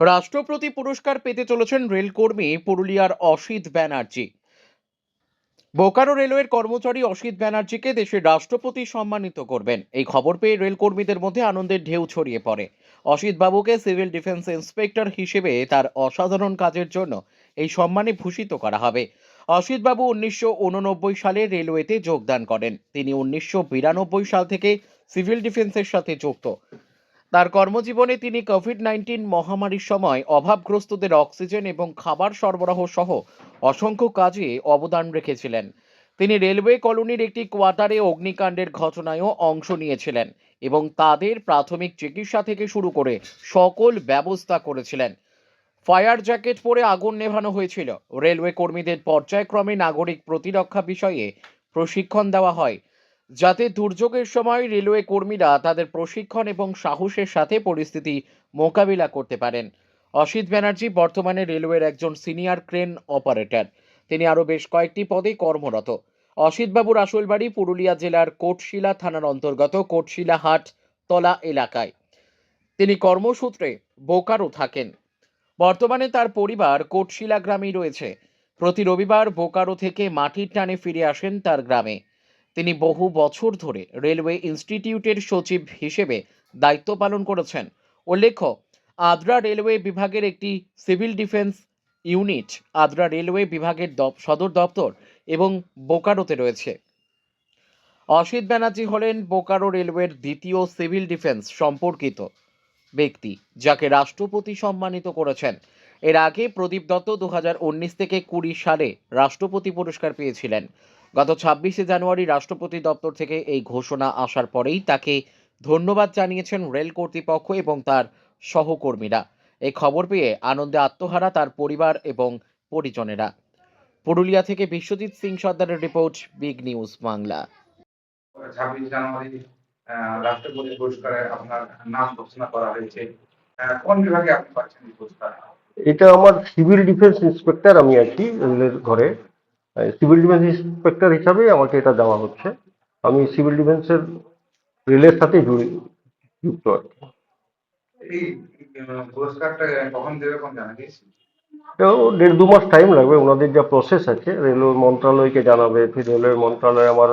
রাষ্ট্রপতি পুরস্কার পেতে চলেছেন রেলকর্মী পুরুলিয়ার অসিত ব্যানার্জি। বোকারো রেলওয়ের কর্মচারী অসিত ব্যানার্জিকে দেশের রাষ্ট্রপতি সম্মানিত করবেন। এই খবর পেয়ে রেলকর্মীদের মধ্যে আনন্দের ঢেউ ছড়িয়ে পড়ে। অসিত বাবুকে সিভিল ডিফেন্স ইন্সপেক্টর হিসেবে তার অসাধারণ কাজের জন্য এই সম্মানে ভূষিত করা হবে। অসিত বাবু উনিশশো সালে রেলওয়েতে যোগদান করেন। তিনি উনিশশো বিরানব্বই সাল থেকে সিভিল ডিফেন্সের সাথে যুক্ত। তার কর্মজীবনে তিনি কোভিড নাইন্টিন মহামারীর সময় অভাবগ্রস্তদের অক্সিজেন এবং খাবার সরবরাহ সহ অসংখ্য কাজে অবদান রেখেছিলেন। তিনি রেলওয়ে কলোনির একটি কোয়ার্টারে অগ্নিকাণ্ডের ঘটনায়ও অংশ নিয়েছিলেন এবং তাদের প্রাথমিক চিকিৎসা থেকে শুরু করে সকল ব্যবস্থা করেছিলেন। ফায়ার জ্যাকেট পরে আগুন নেভানো হয়েছিল। রেলওয়ে কর্মীদের পর্যায়ক্রমে নাগরিক প্রতিরক্ষা বিষয়ে প্রশিক্ষণ দেওয়া হয়। যাতে দুর্যোগের সময় রেলওয়ে কর্মীরা তাদের প্রশিক্ষণ এবং সাহসের সাথে পরিস্থিতি মোকাবিলা করতে পারেন। অসিত ব্যানার্জি বর্তমানে রেলওয়ের একজন সিনিয়র ক্রেন অপারেটর। তিনি আরও বেশ কয়েকটি পদে কর্মরত। অসিতবাবুর আসল বাড়ি পুরুলিয়া জেলার কোটশিলা থানার অন্তর্গত কোটশিলা হাট তলা এলাকায়। তিনি কর্মসূত্রে বোকারো থাকেন। বর্তমানে তার পরিবার কোটশিলা গ্রামেই রয়েছে। প্রতি রবিবার বোকারো থেকে মাটির টানে ফিরে আসেন তার গ্রামে। তিনি বহু বছর ধরে রেলওয়ে ইনস্টিটিউটের সচিব হিসেবে দায়িত্ব পালন করেছেন। উল্লেখ্য, আদ্রা রেলওয়ে বিভাগের একটি civil defence unit Adra railway বিভাগের সদর দপ্তর এবং বোকারোতে রয়েছে। অসিত ব্যানার্জি হলেন বোকারো রেলওয়ের দ্বিতীয় সিভিল ডিফেন্স সম্পর্কিত ব্যক্তি, যাকে রাষ্ট্রপতি সম্মানিত করেছেন। এর আগে প্রদীপ দত্ত দু হাজার উনিশ থেকে কুড়ি সালে রাষ্ট্রপতি পুরস্কার পেয়েছিলেন। গত ছাব্বিশে জানুয়ারি রাষ্ট্রপতি দপ্তর থেকে এই ঘোষণা আসার পরেই তাকে ধন্যবাদ জানিয়েছেন রেল কর্তৃপক্ষ এবং তার সহকর্মীরা। এই খবর পেয়ে আনন্দে আত্মহারা তার পরিবার এবং পরিজনেরা। পুরুলিয়া থেকে বিশ্বজিৎ সিং সর্দারের রিপোর্ট বিগ নিউজ বাংলা। ছাব্বিশ জানুয়ারি রাষ্ট্রপতি পুরস্কারে আপনার নাম ঘোষণা করা হয়েছে। কোন বিভাগে আপনি পাচ্ছেন পুরস্কার? এটা আমার সিভিল ডিফেন্স ইন্সপেক্টর আমি আছি রেলের ঘরে। সিভিল ডিফেন্স ইন্সপেক্টর হিসাবে আমাকে এটা দেওয়া হচ্ছে। আমি সিভিল ডিফেন্সের রেলের সাথে যুক্ত আর কি। এই পুরস্কারটা কখন দেবে কোন জানা গিয়েছে এটাও দেড় দু মাস টাইম লাগবে। ওনাদের যা প্রসেস আছে রেলওয়ে মন্ত্রণালয়কে জানাবে ফির রেলওয়ে মন্ত্রণালয় আমার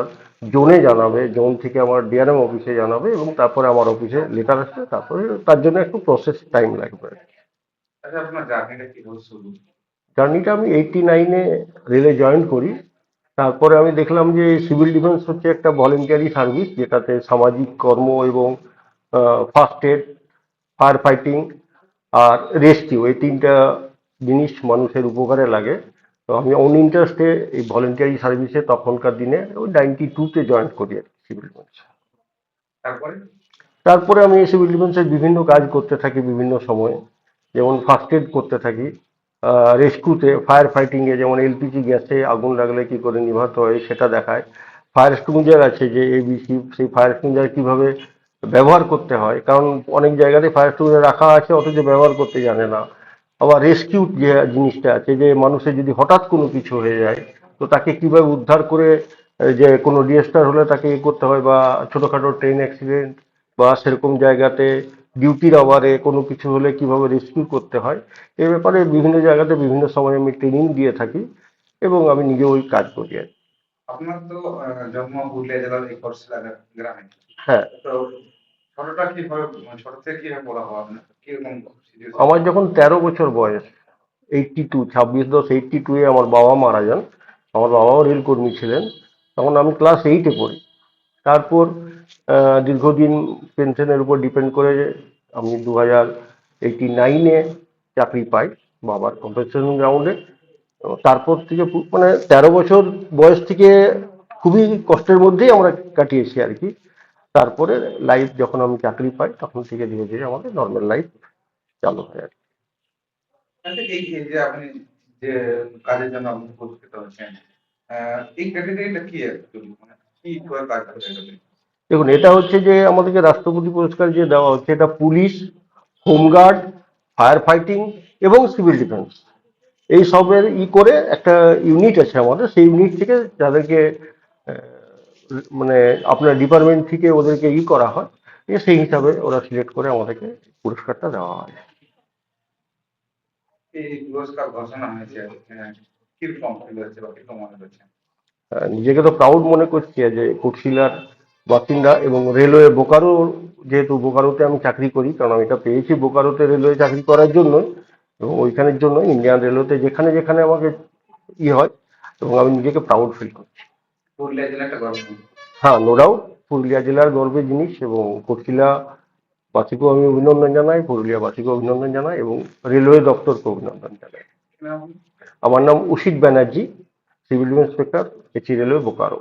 জোনে জানাবে জোন থেকে আমার ডিআরএম অফিসে জানাবে এবং তারপরে আমার অফিসে লেটার আসবে তারপরে তার জন্য একটু প্রসেস টাইম লাগবে। আচ্ছা আপনার জার্নিটা শুরু জার্নিটা আমি এইটটি নাইনে রেলে জয়েন করি। তারপরে আমি দেখলাম যে সিভিল ডিফেন্স হচ্ছে একটা ভলেন্টিয়ারি সার্ভিস যেটাতে সামাজিক কর্ম এবং ফার্স্ট এড ফায়ার ফাইটিং আর রেস্কিউ এই তিনটা জিনিস মানুষের উপকারে লাগে। তো আমি অন ইন্টারেস্টে এই ভলেন্টিয়ারি সার্ভিসে তখনকার দিনে ওই নাইনটি টুতে জয়েন করি আর কি সিভিল ডিফেন্স তারপরে? তারপরে আমি এই সিভিল ডিফেন্সের বিভিন্ন কাজ করতে থাকি বিভিন্ন সময়ে। যেমন ফার্স্ট এড করতে থাকি। রেস্কিউতে ফায়ার ফাইটিংয়ে যেমন এলপিজি গ্যাসে আগুন লাগলে কি করে নিভাতে হয় সেটা দেখায়। ফায়ার স্টুঞ্জার আছে যে এবিসি সেই ফায়ার স্টুঞ্জার কীভাবে ব্যবহার করতে হয়? কারণ অনেক জায়গাতে ফায়ার স্টুঞ্জার রাখা আছে, অথচ ব্যবহার করতে জানে না। আবার রেস্কিউ যে জিনিসটা আছে, যে মানুষের যদি হঠাৎ কোনো কিছু হয়ে যায়, তো তাকে কীভাবে উদ্ধার করে যে কোনো ডিএস্টার হলে তাকে ইয়ে করতে হয়, বা ছোটোখাটো ট্রেন অ্যাক্সিডেন্ট বা সেরকম জায়গাতে ডিউটির আওয়ারে কোনো কিছু হলে কীভাবে রেস্কিউ করতে হয় এ ব্যাপারে বিভিন্ন জায়গাতে বিভিন্ন সময় আমি ট্রেনিং দিয়ে থাকি এবং আমি নিজে ওই কাজ করি আর। আপনার তো জন্ম পুরুলিয়া জেলার এই গ্রামে। হ্যাঁ। তো ছোটটা কীভাবে মানে ছোট থেকে কীভাবে আপনার? কীরকম আমার যখন তেরো বছর বয়স এইটটি টু ছাব্বিশ দশ এইটটি টুয়ে আমার বাবা মারা যান। আমার বাবাও রেলকর্মী ছিলেন। তখন আমি ক্লাস এইটে পড়ি। তারপর দীর্ঘদিন পেনশনের উপর ডিপেন্ড করে আমি দু হাজার এইটি নাইনে চাকরি পাই বাবার কম্পেনসেশন গ্রাউন্ডে তারপর থেকে মানে তেরো বছর বয়স থেকে খুবই কষ্টের মধ্যেই আমরা কাটিয়েছি আর কি তারপরে লাইফ যখন আমি চাকরি পাই তখন থেকে ধীরে ধীরে আমাদের নর্মাল লাইফ চালু হয় আর কি। কাজের জন্য? দেখুন এটা হচ্ছে যে আমাদেরকে রাষ্ট্রপতি পুরস্কার যে দেওয়া হচ্ছে এটা police home guard fire fighting এবং সিভিল ডিফেন্স। এই সবের ই করে একটা ইউনিট আছে আমাদের সেই ইউনিট থেকে যাদেরকে মানে আপনার ডিপার্টমেন্ট থেকে ওদেরকে ই করা হয় এ সেই হিসাবে ওরা সিলেক্ট করে আমাদেরকে পুরস্কারটা দেওয়া হয়। আহ, নিজেকে তো প্রাউড মনে করছি যে কুটশিলার বাসিন্দা এবং রেলওয়ে বোকারো যেহেতু বোকারোতে আমি চাকরি করি কারণ আমি এটা পেয়েছি বোকারোতে রেলওয়ে চাকরি করার জন্যই এবং ওইখানের জন্য ইন্ডিয়ান রেলওয়েতে যেখানে যেখানে আমাকে ই হয় এবং আমি নিজেকে প্রাউড ফিল করছি। পুরুলিয়া জেলা একটা গর্ব। হ্যাঁ নো ডাউট পুরুলিয়া জেলার গর্বের জিনিস এবং কুটশিলা বাসীকেও আমি অভিনন্দন জানাই পুরুলিয়াবাসীকে অভিনন্দন জানাই এবং রেলওয়ে দপ্তরকে অভিনন্দন জানাই। আমার নাম উশিত ব্যানার্জি সিভিল ইন্সপেক্টর এচি রেলওয়ে বোকারো।